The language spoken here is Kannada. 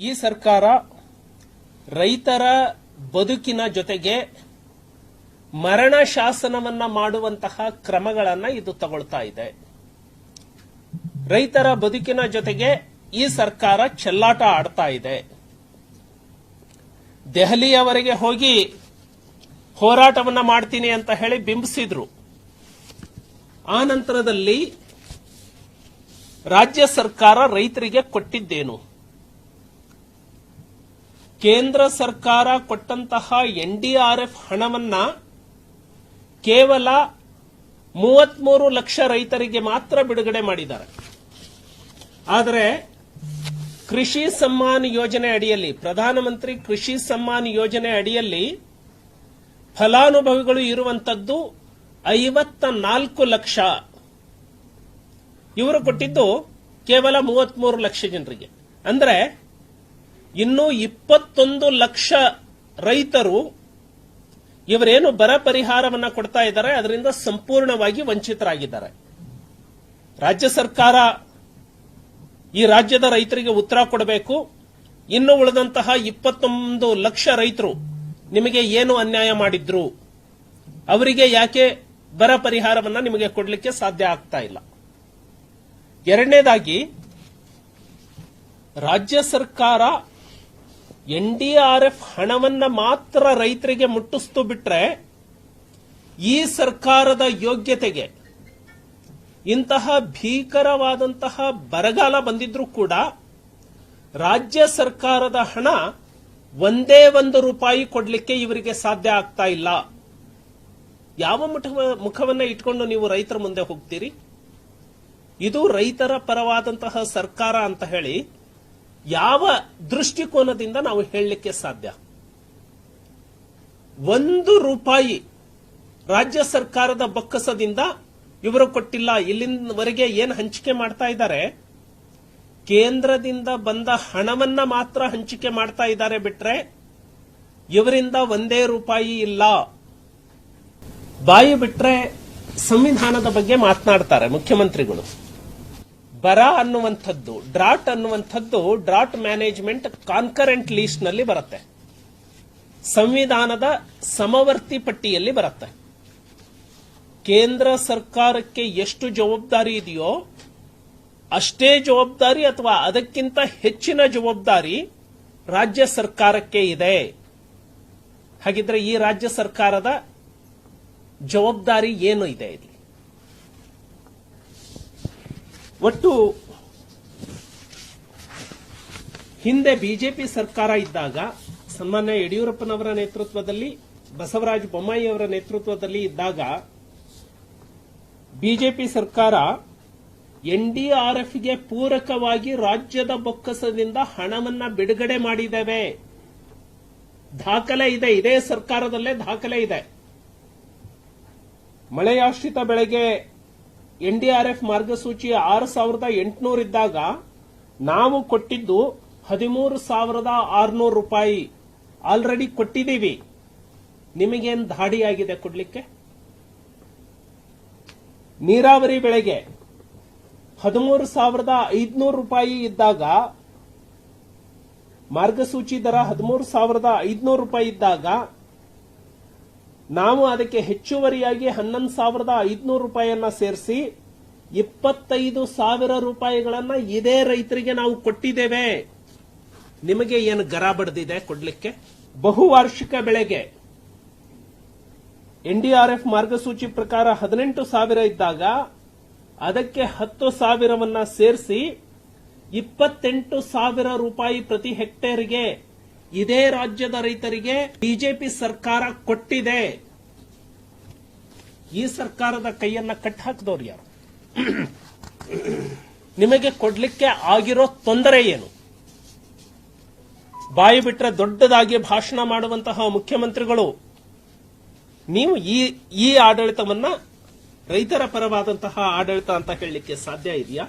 ಈ ಸರ್ಕಾರ ರೈತರ ಬದುಕಿನ ಜೊತೆಗೆ ಮರಣ ಶಾಸನವನ್ನ ಮಾಡುವಂತಹ ಕ್ರಮಗಳನ್ನ ಇದು ತಗೊಳ್ತಾ ಇದೆ. ರೈತರ ಬದುಕಿನ ಜೊತೆಗೆ ಈ ಸರ್ಕಾರ ಚೆಲ್ಲಾಟ ಆಡ್ತಾ ಇದೆ. ದೆಹಲಿಯವರೆಗೆ ಹೋಗಿ ಹೋರಾಟವನ್ನ ಮಾಡ್ತೀನಿ ಅಂತ ಹೇಳಿ ಬಿಂಬಿಸಿದ್ರು. ಆ ನಂತರದಲ್ಲಿ ರಾಜ್ಯ ಸರ್ಕಾರ ರೈತರಿಗೆ ಕೊಟ್ಟಿದ್ದೇನು? ಕೇಂದ್ರ ಸರ್ಕಾರ ಕೊಟ್ಟಂತಹ ಎನ್ಡಿಆರ್ಎಫ್ ಹಣವನ್ನ ಕೇವಲ ಮೂವತ್ಮೂರು ಲಕ್ಷ ರೈತರಿಗೆ ಮಾತ್ರ ಬಿಡುಗಡೆ ಮಾಡಿದ್ದಾರೆ. ಆದರೆ ಕೃಷಿ ಸಮ್ಮಾನ್ ಯೋಜನೆ ಅಡಿಯಲ್ಲಿ, ಪ್ರಧಾನಮಂತ್ರಿ ಕೃಷಿ ಸಮ್ಮಾನ್ ಯೋಜನೆ ಅಡಿಯಲ್ಲಿ ಫಲಾನುಭವಿಗಳು ಇರುವಂತದ್ದು ಐವತ್ತ ನಾಲ್ಕು ಲಕ್ಷ. ಇವರು ಕೊಟ್ಟಿದ್ದು ಕೇವಲ ಮೂವತ್ಮೂರು ಲಕ್ಷ ಜನರಿಗೆ. ಅಂದ್ರೆ ಇನ್ನು ಇಪ್ಪತ್ತೊಂದು ಲಕ್ಷ ರೈತರು ಇವರೇನು ಬರ ಪರಿಹಾರವನ್ನ ಕೊಡ್ತಾ ಇದ್ದಾರೆ, ಅದರಿಂದ ಸಂಪೂರ್ಣವಾಗಿ ವಂಚಿತರಾಗಿದ್ದಾರೆ. ರಾಜ್ಯ ಸರ್ಕಾರ ಈ ರಾಜ್ಯದ ರೈತರಿಗೆ ಉತ್ತರ ಕೊಡಬೇಕು. ಇನ್ನು ಉಳಿದಂತಹ ಇಪ್ಪತ್ತೊಂದು ಲಕ್ಷ ರೈತರು ನಿಮಗೆ ಏನು ಅನ್ಯಾಯ ಮಾಡಿದ್ರು, ಅವರಿಗೆ ಯಾಕೆ ಬರ ಪರಿಹಾರವನ್ನ ನಿಮಗೆ ಕೊಡಲಿಕ್ಕೆ ಸಾಧ್ಯ ಆಗ್ತಾ ಇಲ್ಲ. ಎರಡನೇದಾಗಿ, ರಾಜ್ಯ ಸರ್ಕಾರ ಎನ್ಡಿಆರ್ಎಫ್ ಹಣವನ್ನ ಮಾತ್ರ ರೈತರಿಗೆ ಮುಟ್ಟಿಸ್ತು ಬಿಟ್ರೆ ಈ ಸರ್ಕಾರದ ಯೋಗ್ಯತೆಗೆ ಇಂತಹ ಭೀಕರವಾದಂತಹ ಬರಗಾಲ ಬಂದಿದ್ರೂ ಕೂಡ ರಾಜ್ಯ ಸರ್ಕಾರದ ಹಣ ಒಂದೇ ಒಂದು ರೂಪಾಯಿ ಕೊಡಲಿಕ್ಕೆ ಇವರಿಗೆ ಸಾಧ್ಯ ಆಗ್ತಾ ಇಲ್ಲ. ಯಾವ ಮುಖ ಮುಖವನ್ನ ಇಟ್ಕೊಂಡು ನೀವು ರೈತರ ಮುಂದೆ ಹೋಗ್ತೀರಿ? ಇದು ರೈತರ ಪರವಾದಂತಹ ಸರ್ಕಾರ ಅಂತ ಹೇಳಿ ಯಾವ ದೃಷ್ಟಿಕೋನದಿಂದ ನಾವು ಹೇಳಲಿಕ್ಕೆ ಸಾಧ್ಯ? ಒಂದು ರೂಪಾಯಿ ರಾಜ್ಯ ಸರ್ಕಾರದ ಬೊಕ್ಕಸದಿಂದ ಇವರು ಕೊಟ್ಟಿಲ್ಲ. ಇಲ್ಲಿಂದವರೆಗೆ ಏನು ಹಂಚಿಕೆ ಮಾಡ್ತಾ ಇದ್ದಾರೆ? ಕೇಂದ್ರದಿಂದ ಬಂದ ಹಣವನ್ನ ಮಾತ್ರ ಹಂಚಿಕೆ ಮಾಡ್ತಾ ಇದ್ದಾರೆ ಬಿಟ್ರೆ ಇವರಿಂದ ಒಂದೇ ರೂಪಾಯಿ ಇಲ್ಲ. ಬಾಯಿ ಬಿಟ್ರೆ ಸಂವಿಧಾನದ ಬಗ್ಗೆ ಮಾತನಾಡ್ತಾರೆ ಮುಖ್ಯಮಂತ್ರಿಗಳು. ಬರ ಅನ್ನುವಂಥದ್ದು, ಡ್ರಾಟ್ ಅನ್ನುವಂಥದ್ದು ಡ್ರಾಟ್ ಮ್ಯಾನೇಜ್ಮೆಂಟ್ ಕಾನ್ಕರೆಂಟ್ ಲೀಸ್ಟ್ನಲ್ಲಿ ಬರುತ್ತೆ. ಸಂವಿಧಾನದ ಸಮವರ್ತಿ ಪಟ್ಟಿಯಲ್ಲಿ ಬರುತ್ತೆ. ಕೇಂದ್ರ ಸರ್ಕಾರಕ್ಕೆ ಎಷ್ಟು ಜವಾಬ್ದಾರಿ ಇದೆಯೋ ಅಷ್ಟೇ ಜವಾಬ್ದಾರಿ ಅಥವಾ ಅದಕ್ಕಿಂತ ಹೆಚ್ಚಿನ ಜವಾಬ್ದಾರಿ ರಾಜ್ಯ ಸರ್ಕಾರಕ್ಕೆ ಇದೆ. ಹಾಗಿದ್ರೆ ಈ ರಾಜ್ಯ ಸರ್ಕಾರದ ಜವಾಬ್ದಾರಿ ಏನು ಇದೆ ಇಲ್ಲಿ? ಒಟ್ಟು ಹಿಂದೆ ಬಿಜೆಪಿ ಸರ್ಕಾರ ಇದ್ದಾಗ ಸನ್ಮಾನ್ಯ ಯಡಿಯೂರಪ್ಪನವರ ನೇತೃತ್ವದಲ್ಲಿ, ಬಸವರಾಜ ಬೊಮ್ಮಾಯಿ ಅವರ ನೇತೃತ್ವದಲ್ಲಿ ಇದ್ದಾಗ ಬಿಜೆಪಿ ಸರ್ಕಾರ ಎನ್ಡಿಆರ್ಎಫ್ಗೆ ಪೂರಕವಾಗಿ ರಾಜ್ಯದ ಬೊಕ್ಕಸದಿಂದ ಹಣವನ್ನ ಬಿಡುಗಡೆ ಮಾಡಿದ್ದೇವೆ. ದಾಖಲೆ ಇದೆ, ಇದೇ ಸರ್ಕಾರದಲ್ಲೇ ದಾಖಲೆ ಇದೆ. ಮಳೆಯಾಶ್ರಿತ ಬೆಳೆಗೆ ಎನ್ಡಿಆರ್ಎಫ್ ಮಾರ್ಗಸೂಚಿ ಆರು ಸಾವಿರದ ಎಂಟುನೂರು ಇದ್ದಾಗ ನಾವು ಕೊಟ್ಟಿದ್ದು ಹದಿಮೂರು ಸಾವಿರದ ಆರುನೂರು ರೂಪಾಯಿ. ಆಲ್ರೆಡಿ ಕೊಟ್ಟಿದ್ದೀವಿ. ನಿಮಗೇನು ಧಾಡಿಯಾಗಿದೆ ಕೊಡ್ಲಿಕ್ಕೆ? ನೀರಾವರಿ ಬೆಳೆಗೆ ಹದಿಮೂರು ಸಾವಿರದ ಐದುನೂರು ರೂಪಾಯಿ ಇದ್ದಾಗ, ಮಾರ್ಗಸೂಚಿ ದರ ಹದಿಮೂರು ಸಾವಿರದ ಐದುನೂರು ರೂಪಾಯಿ ಇದ್ದಾಗ ನಾವು ಅದಕ್ಕೆ ಹೆಚ್ಚುವರಿಯಾಗಿ ಹನ್ನೊಂದು ಸಾವಿರದ ಐದುನೂರು ರೂಪಾಯಿಯನ್ನ ಸೇರಿಸಿ ಇಪ್ಪತ್ತೈದು ಸಾವಿರ ರೂಪಾಯಿಗಳನ್ನ ಇದೇ ರೈತರಿಗೆ ನಾವು ಕೊಟ್ಟಿದ್ದೇವೆ. ನಿಮಗೆ ಏನು ಗರ ಬಡ್ದಿದೆ ಕೊಡ್ಲಿಕ್ಕೆ? ಬಹುವಾರ್ಷಿಕ ಬೆಳೆಗೆ ಎನ್ಡಿಆರ್ಎಫ್ ಮಾರ್ಗಸೂಚಿ ಪ್ರಕಾರ ಹದಿನೆಂಟು ಸಾವಿರ ಇದ್ದಾಗ ಅದಕ್ಕೆ ಹತ್ತು ಸಾವಿರವನ್ನ ಸೇರಿಸಿ ಇಪ್ಪತ್ತೆಂಟು ಸಾವಿರ ರೂಪಾಯಿ ಪ್ರತಿ ಹೆಕ್ಟೇರ್ಗೆ ಇದೇ ರಾಜ್ಯದ ರೈತರಿಗೆ ಬಿಜೆಪಿ ಸರ್ಕಾರ ಕೊಟ್ಟಿದೆ. ಈ ಸರ್ಕಾರದ ಕೈಯನ್ನ ಕಟ್ಟ ಹಾಕಿದವ್ರು ಯಾರು? ನಿಮಗೆ ಕೊಡ್ಲಿಕ್ಕೆ ಆಗಿರೋ ತೊಂದರೆ ಏನು? ಬಾಯಿ ಬಿಟ್ರೆ ದೊಡ್ಡದಾಗಿ ಭಾಷಣ ಮಾಡುವಂತಹ ಮುಖ್ಯಮಂತ್ರಿಗಳು, ನೀವು ಈ ಈ ಆಡಳಿತವನ್ನ ರೈತರ ಪರವಾದಂತಹ ಆಡಳಿತ ಅಂತ ಹೇಳಲಿಕ್ಕೆ ಸಾಧ್ಯ ಇದೆಯಾ?